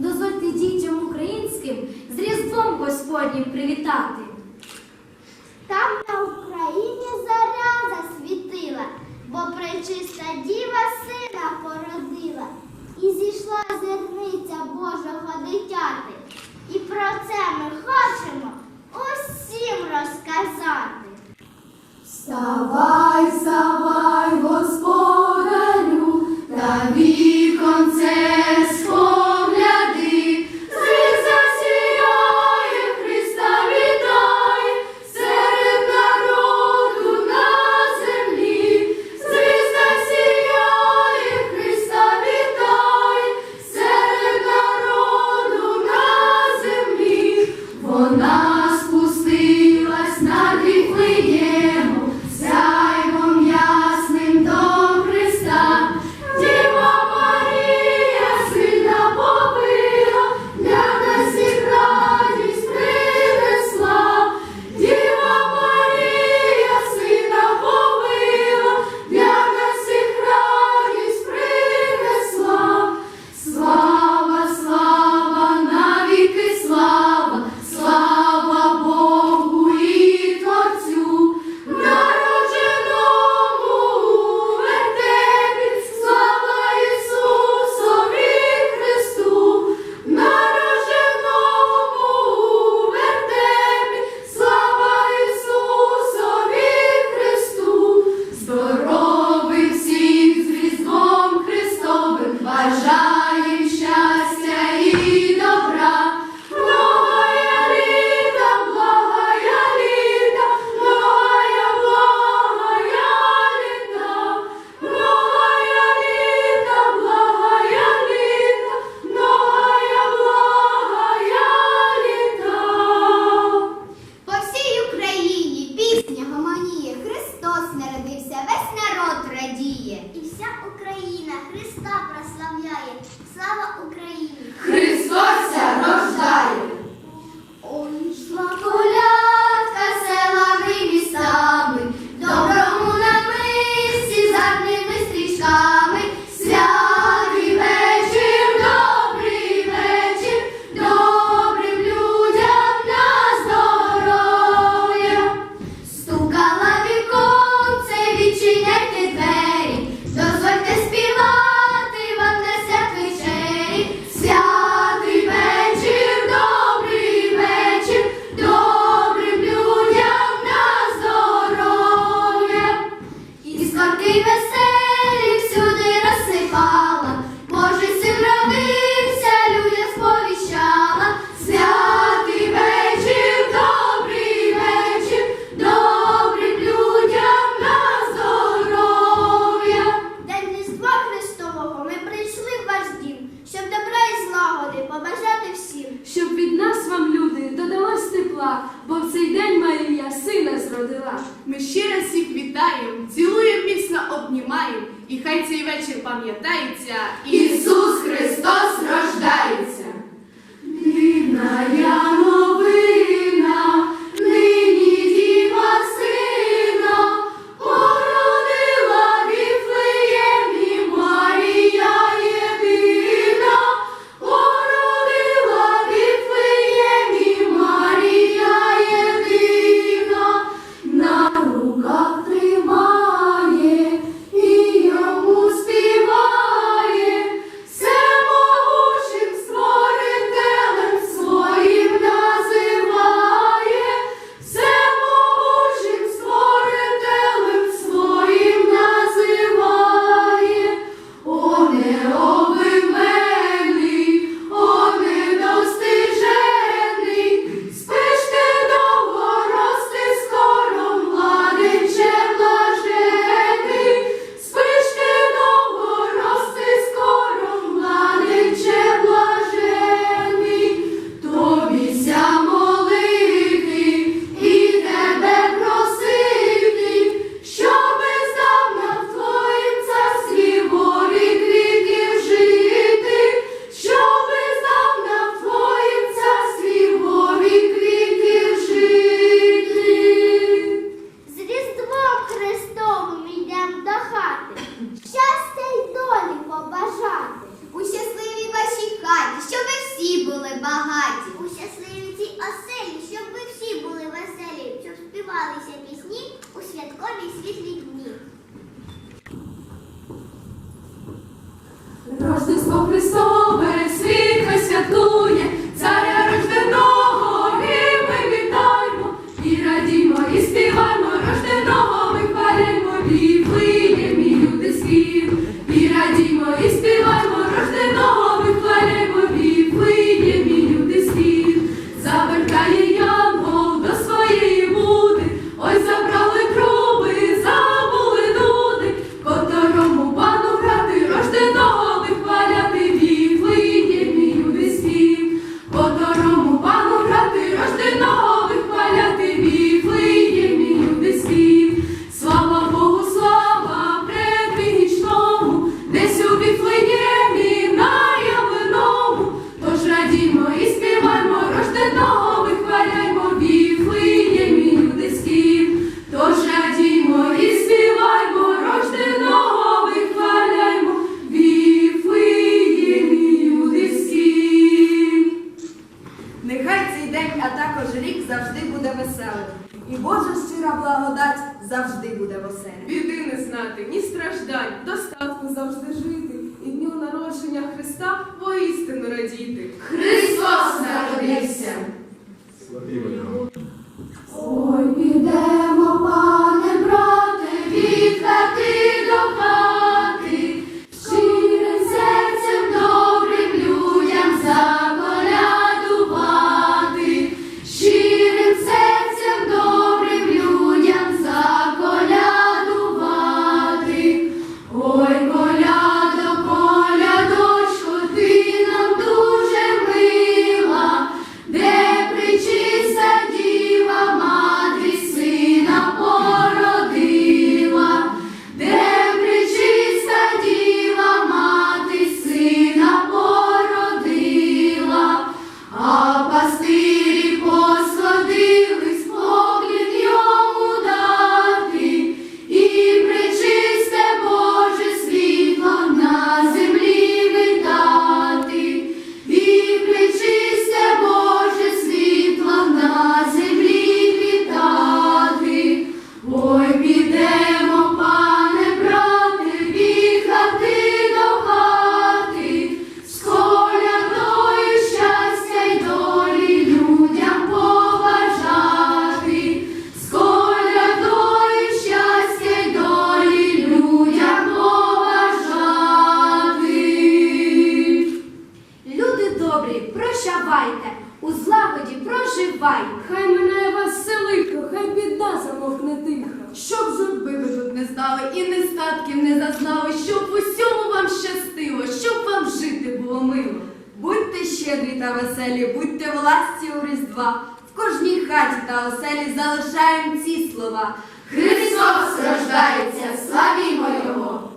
дозвольте дітям українським з Різдвом Господнім привітати. Там на Україні заря засвітила, бо пречиста діва сина породила, і зійшла зерниця Божого дитяти. І про це ми хочемо усім розказати. Вставай, вставай! Вона світлі дні. Рождество Христос! Нехай цей день, а також рік завжди буде веселим. І Божа щира благодать завжди буде веселим. Біди не знати, ні страждань, достатку завжди жити. І дню народження Христа воістину радіти. Христос народився! Ой, щедрі та веселі, будьте власті у Різдва. В кожній хаті та оселі залишаємо ці слова. Христос рождається, славімо Його!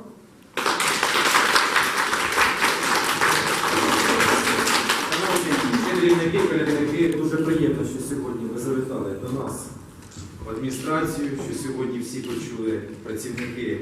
Щедрівники, колядники, дуже приємно, що сьогодні ви завітали до нас в адміністрацію, що сьогодні всі почули працівники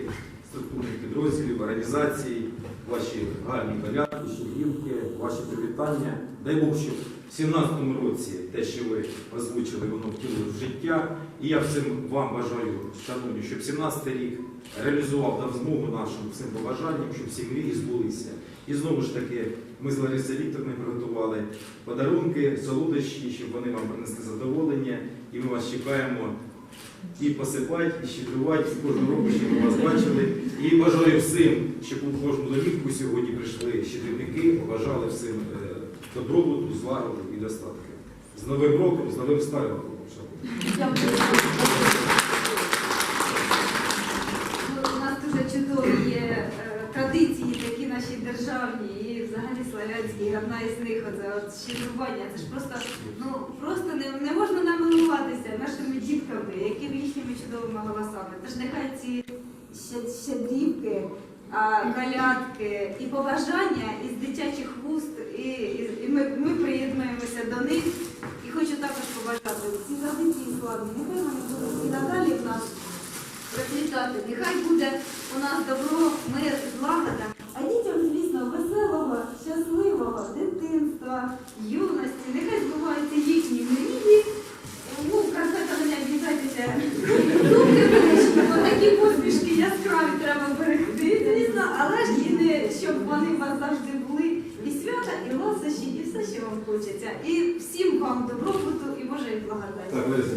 структурних підрозділів, організацій, ваші гарні колядки, щедрівки, ваші привітання. Дай Бог, щоб в 17-му році те, що ви озвучили, воно втілило в життя. І я всім вам бажаю, шановні, щоб 17-й рік реалізував дав змогу нашим всім побажанням, щоб всі мрії збулися. І знову ж таки, ми з Ларисою Вікторовною приготували подарунки, солодощі, щоб вони вам принесли задоволення. І ми вас чекаємо і посипати, і щедрувати, і кожного року, щоб ми вас бачили. І бажаю всім, щоб у кожну домівку сьогодні прийшли щедрівники, побажали всім е, добробуту, злагоди і достатки. З Новим роком, з новим старим роком. шановні. У нас дуже чудові є е, традиції, такі наші державні і взагалі славянські. Одна із них оце от. Це ж просто ну просто не, не можна намилуватися нашими дітками, якими їхніми чудовими голосами. Тож нехай ці ща- щедрівки, а, і побажання із дитячих вуст, і, і, і ми, ми приєднуємося до них. І хочу також побажати ці традиції славні. Нехай вони будуть і надалі в нас процвітати. Нехай буде у нас добро, мир, злагода. Щасливого дитинства, юності. Нехай збуваються їхні мрії. Ну, конфета не обіцяйтеся. Зубки величкі, бо такі посмішки яскраві треба берегти, звісно, але ж і не щоб вони у вас завжди були. І свята, і ласощі, і все, що вам хочеться. І всім вам добробуту і Божої благодаті. Так, Лариса,